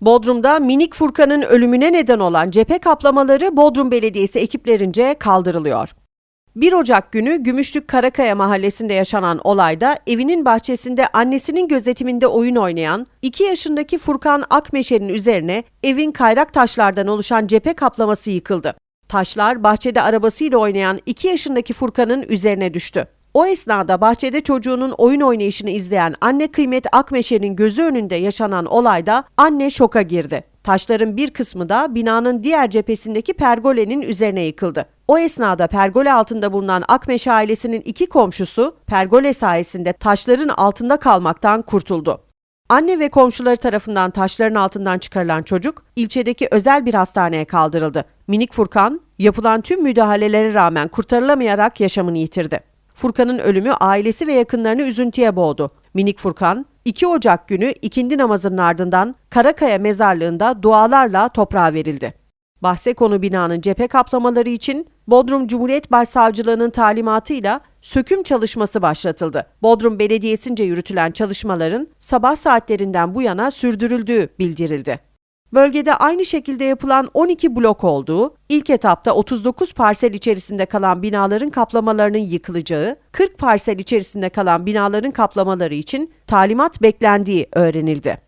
Bodrum'da minik Furkan'ın ölümüne neden olan cephe kaplamaları Bodrum Belediyesi ekiplerince kaldırılıyor. 1 Ocak günü Gümüşlük Karakaya mahallesinde yaşanan olayda evinin bahçesinde annesinin gözetiminde oyun oynayan 2 yaşındaki Furkan Akmeşe'nin üzerine evin kayrak taşlardan oluşan cephe kaplaması yıkıldı. Taşlar bahçede arabasıyla oynayan 2 yaşındaki Furkan'ın üzerine düştü. O esnada bahçede çocuğunun oyun oynayışını izleyen anne Kıymet Akmeşe'nin gözü önünde yaşanan olayda anne şoka girdi. Taşların bir kısmı da binanın diğer cephesindeki pergolenin üzerine yıkıldı. O esnada pergole altında bulunan Akmeşe ailesinin iki komşusu pergole sayesinde taşların altında kalmaktan kurtuldu. Anne ve komşuları tarafından taşların altından çıkarılan çocuk ilçedeki özel bir hastaneye kaldırıldı. Minik Furkan yapılan tüm müdahalelere rağmen kurtarılamayarak yaşamını yitirdi. Furkan'ın ölümü ailesi ve yakınlarını üzüntüye boğdu. Minik Furkan 2 Ocak günü ikindi namazının ardından Karakaya mezarlığında dualarla toprağa verildi. Bahse konu binanın cephe kaplamaları için Bodrum Cumhuriyet Başsavcılığı'nın talimatıyla söküm çalışması başlatıldı. Bodrum Belediyesi'nce yürütülen çalışmaların sabah saatlerinden bu yana sürdürüldüğü bildirildi. Bölgede aynı şekilde yapılan 12 blok olduğu, ilk etapta 39 parsel içerisinde kalan binaların kaplamalarının yıkılacağı, 40 parsel içerisinde kalan binaların kaplamaları için talimat beklendiği öğrenildi.